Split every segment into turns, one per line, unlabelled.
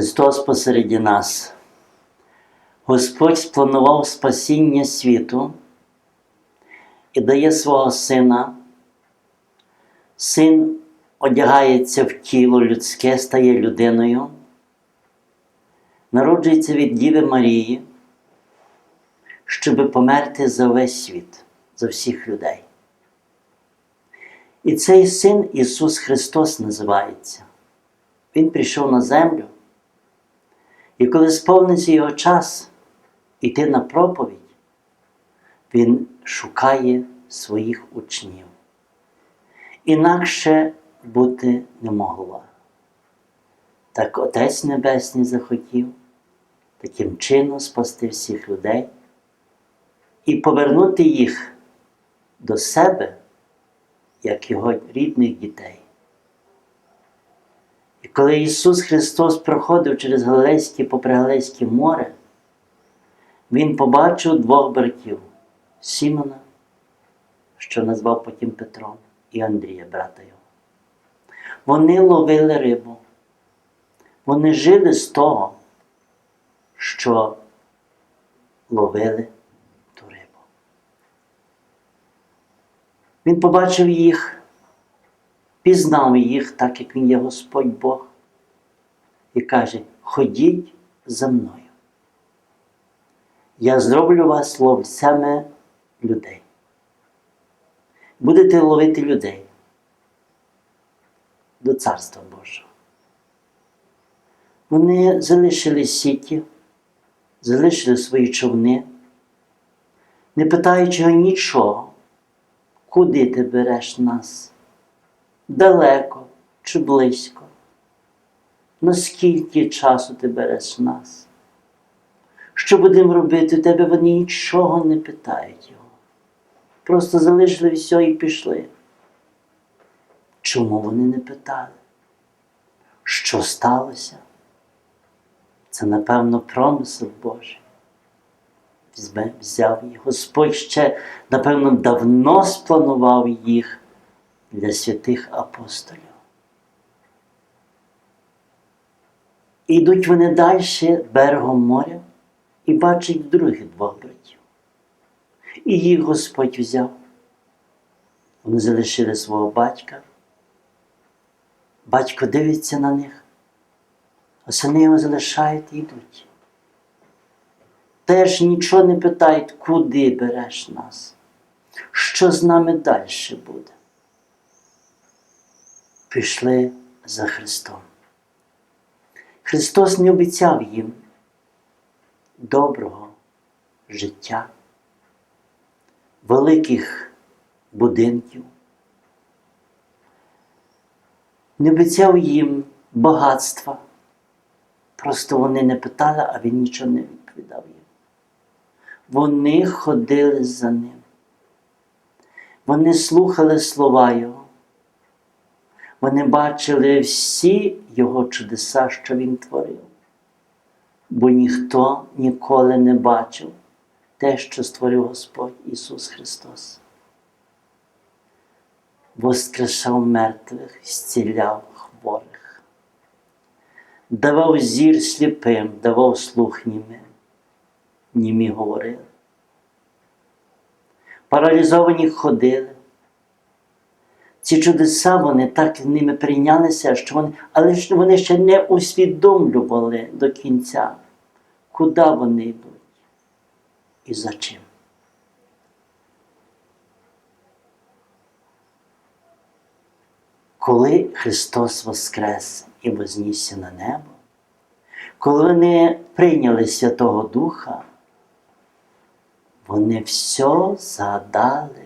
Христос посереді нас. Господь спланував спасіння світу і дає свого Сина. Син одягається в тіло людське, стає людиною, народжується від Діви Марії, щоб померти за весь світ, за всіх людей. І цей син Ісус Христос називається. Він прийшов на землю. І коли сповниться його час іти на проповідь, він шукає своїх учнів. Інакше бути не могло. Так Отець Небесний захотів таким чином спасти всіх людей і повернути їх до себе, як його рідних дітей. Коли Ісус Христос проходив через Галилейське попри Галилейське море, Він побачив двох братів Сімона, що назвав потім Петром, і Андрія, брата його. Вони ловили рибу. Вони жили з того, що ловили ту рибу. Він побачив їх пізнав їх, так як він є Господь Бог, і каже: ходіть за мною. Я зроблю вас ловцями людей. Будете ловити людей до Царства Божого. Вони залишили сіті, залишили свої човни, не питаючи нічого, куди ти береш нас? Далеко чи близько. Наскільки часу ти береш нас? Що будемо робити? У тебе вони нічого не питають його. Просто залишили все і пішли. Чому вони не питали? Що сталося? Це, напевно, промисел Божий. Взяв їх. Господь ще, напевно, давно спланував їх для святих апостолів. І йдуть вони далі берегом моря і бачать других двох братів. І їх Господь взяв. Вони залишили свого батька. Батько дивиться на них, а сини його залишають і йдуть. Теж нічого не питають, куди береш нас, що з нами далі буде пішли за Христом. Христос не обіцяв їм доброго життя, великих будинків, не обіцяв їм багатства. Просто вони не питали, а він нічого не відповідав їм. Вони ходили за ним. Вони слухали слова Його. Вони бачили всі його чудеса, що він творив. Бо ніхто ніколи не бачив те, що створив Господь Ісус Христос. Воскрешав мертвих, зціляв хворих, давав зір сліпим, давав слух німим, німі говорили. Паралізовані ходили. Ці чудеса вони так ними прийнялися, що вони, але ж вони ще не усвідомлювали до кінця, куди вони йдуть і за чим. Коли Христос воскрес і вознісся на небо, коли вони прийняли Святого Духа, вони все згадали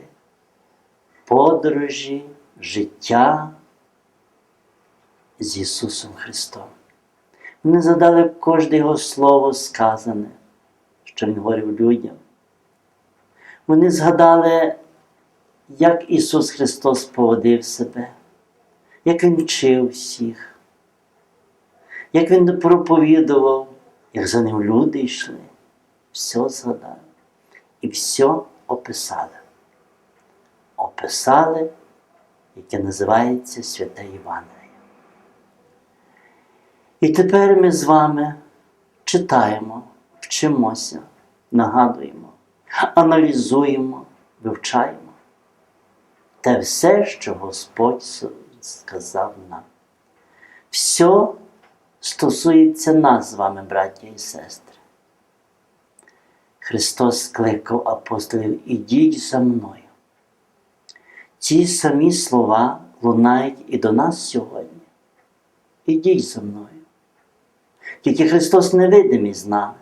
подорожі, життя з Ісусом Христом. Вони задали кожне Його слово сказане, що Він говорив людям. Вони згадали, як Ісус Христос поводив себе, як Він вчив всіх, як Він проповідував, як за ним люди йшли. Все згадали і все описали описали, яке називається Святе Євангеліє. І тепер ми з вами читаємо, вчимося, нагадуємо, аналізуємо, вивчаємо те все, що Господь сказав нам. Все стосується нас з вами, браття і сестри. Христос скликав апостолів ідіть за мною. Ці самі слова лунають і до нас сьогодні. Ідіть за мною. Тільки Христос невидимий з нами.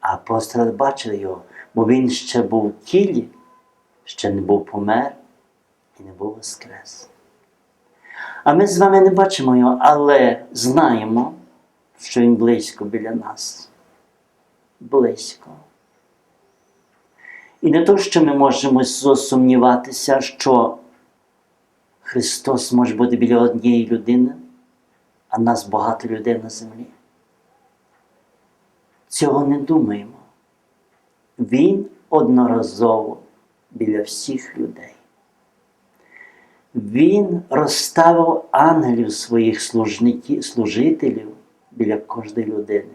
А апостоли бачили його, бо Він ще був в тілі, ще не був помер і не був воскрес. А ми з вами не бачимо його, але знаємо, що Він близько біля нас. Близько. І не то, що ми можемо засумніватися, що Христос може бути біля однієї людини, а нас багато людей на землі. Цього не думаємо. Він одноразово біля всіх людей. Він розставив ангелів своїх служників, служителів біля кожної людини.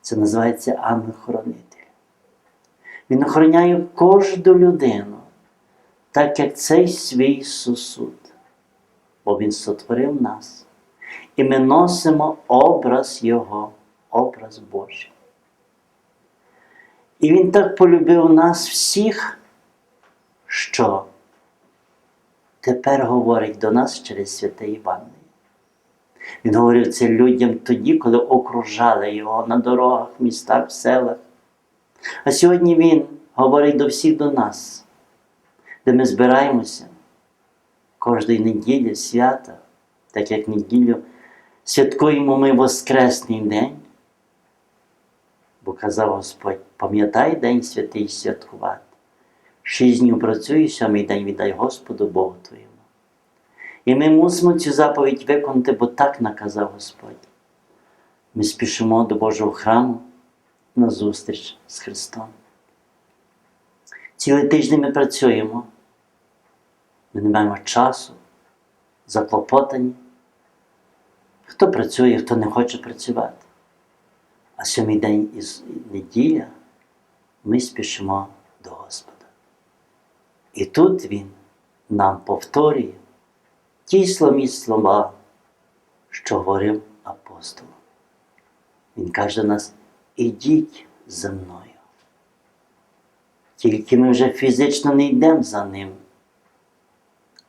Це називається ангел-хоронитель. Він охороняє кожну людину, так як цей свій сусуд. Бо Він сотворив нас. І ми носимо образ Його, образ Божий. І Він так полюбив нас всіх, що тепер говорить до нас через святе Євангеліє. Він говорив це людям тоді, коли окружали його на дорогах, містах, селах. А сьогодні Він говорить до всіх до нас, де ми збираємося кожної неділі свята, так як неділю святкуємо ми Воскресний день. Бо казав Господь, пам'ятай день святий святкувати. Шість днів працюй, сьомий день віддай Господу Богу Твоєму. І ми мусимо цю заповідь виконати, бо так наказав Господь. Ми спішимо до Божого храму на зустріч з Христом. Цілий тиждень ми працюємо. Ми не маємо часу, заклопотані. Хто працює, хто не хоче працювати. А сьомий день із неділя ми спішимо до Господа. І тут Він нам повторює ті самі слова, що говорив апостол. Він каже до нас, ідіть за мною. Тільки ми вже фізично не йдемо за ним,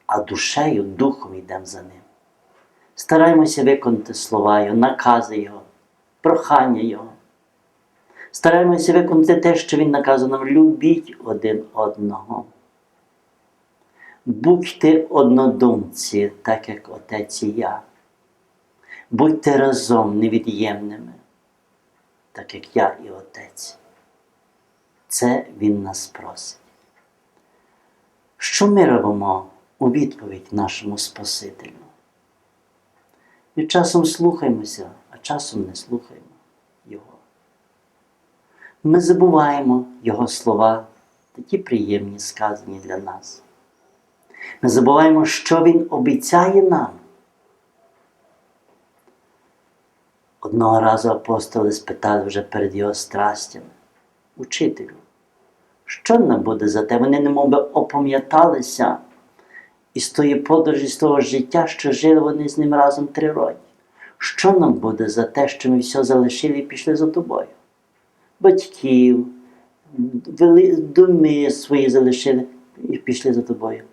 а душею, духом йдемо за ним. Стараємося виконати слова Його, накази Його, прохання Його. Стараємося виконати те, що Він наказує нам, любіть один одного. Будьте однодумці, так як Отець і я. Будьте разом невід'ємними, так як я і Отець. Це Він нас просить. Що ми робимо у відповідь нашому Спасителю? Ми часом слухаємося, а часом не слухаємо Його. Ми забуваємо Його слова, такі приємні, сказані для нас. Ми забуваємо, що Він обіцяє нам. Одного разу апостоли спитали вже перед його страстями, учителю, що нам буде за те? Вони немов би опам'яталися із тої подорожі, з того життя, що жили вони з ним разом три роки. Що нам буде за те, що ми все залишили і пішли за тобою? Батьків, думи свої залишили і пішли за тобою.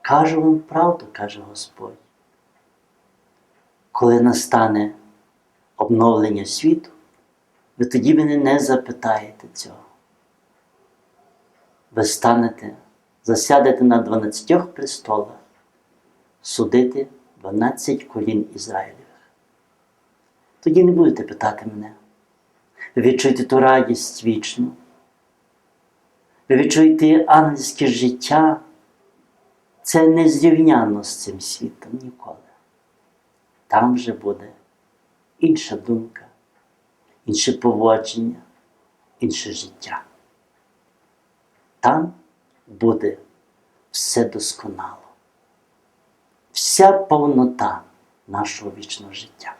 Кажу вам правду, каже Господь. Коли настане обновлення світу, ви тоді мене не запитаєте цього. Ви станете, засядете на 12 престолах, судити 12 колін Ізраїлевих. Тоді не будете питати мене. Ви відчуєте ту радість вічну. Ви відчуєте ангельське життя. Це не зрівняно з цим світом ніколи. Там вже буде інша думка, інше поводження, інше життя. Там буде все досконало, вся повнота нашого вічного життя.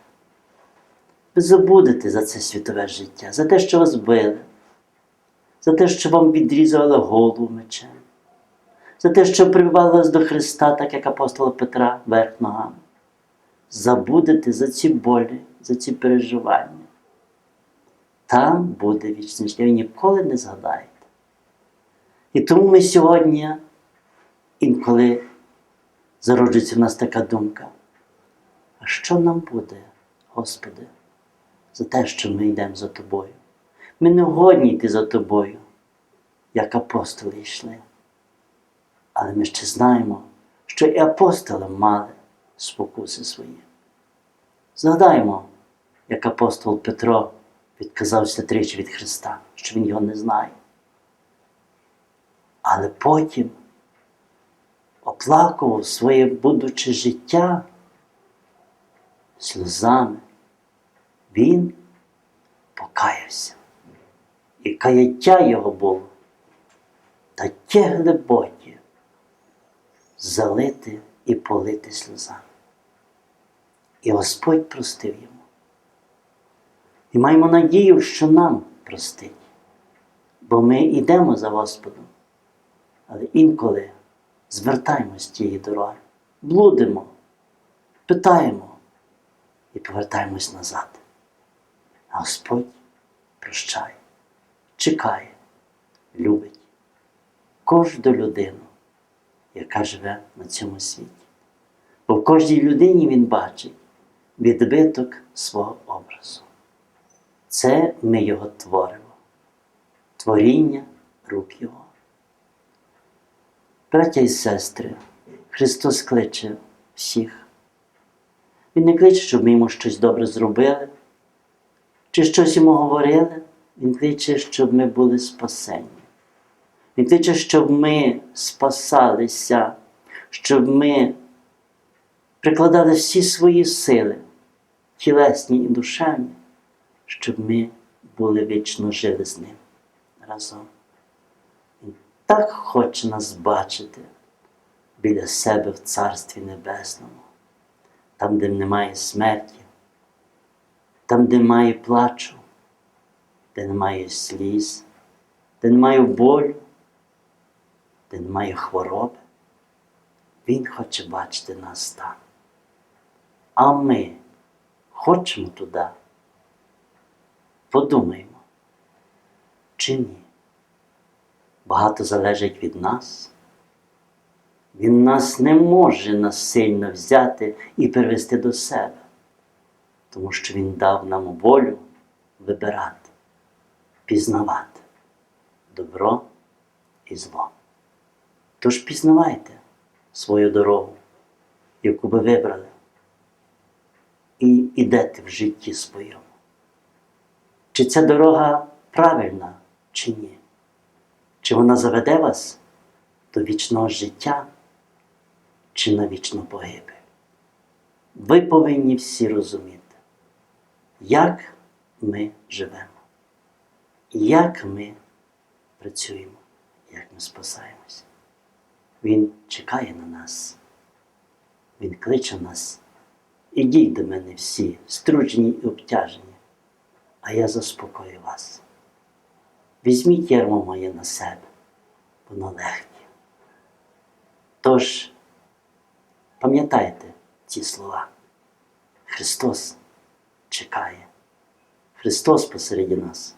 ви забудете за це світове життя, за те, що вас били, за те, що вам відрізували голову мечем, за те, що прибивали вас до Христа, так як апостола Петра верх ногами. Забудете за ці болі, за ці переживання. Там буде вічне життя, ви ніколи не згадаєте. І тому ми сьогодні, інколи зароджується в нас така думка, а що нам буде, Господи, за те, що ми йдемо за Тобою? Ми не годні йти за Тобою, як апостоли йшли. Але ми ще знаємо, що і апостоли мали спокуси свої. Згадаємо, як апостол Петро відказався тричі від Христа, що він його не знає. Але потім оплакував своє будуче життя сльозами. Він покаявся. І каяття його було таке глибоке залити і полити сльозами. І Господь простив йому. І маємо надію, що нам простить. Бо ми йдемо за Господом, але інколи звертаємось з тієї дороги, блудимо, питаємо і повертаємось назад. А Господь прощає, чекає, любить кожну людину, яка живе на цьому світі. Бо в кожній людині він бачить відбиток свого образу. Це ми його творимо, творіння рук Його. Браття і сестри, Христос кличе всіх. Він не кличе, щоб ми йому щось добре зробили, чи щось йому говорили. Він кличе, щоб ми були спасені. Він кличе, щоб ми спасалися, щоб ми прикладали всі свої сили, тілесні і душевні, щоб ми були вічно жили з ним разом. Він так хоче нас бачити біля себе в Царстві Небесному, там, де немає смерті, там, де немає плачу, де немає сліз, де немає болю, де немає хвороби. Він хоче бачити нас там. А ми хочемо туди. Подумаймо, чи ні? Багато залежить від нас. Він нас не може насильно взяти і привести до себе, тому що Він дав нам волю вибирати, пізнавати добро і зло. Тож пізнавайте свою дорогу, яку ви вибрали, і йдете в житті своєму. Чи ця дорога правильна, чи ні? Чи вона заведе вас до вічного життя, чи на вічну погибель? Ви повинні всі розуміти, як ми живемо, як ми працюємо, як ми спасаємося. Він чекає на нас, Він кличе нас. Ідіть до мене всі, струджені і обтяжені, а я заспокою вас. Візьміть ярмо моє на себе, воно легке. Тож, пам'ятайте ці слова. Христос чекає. Христос посереді нас.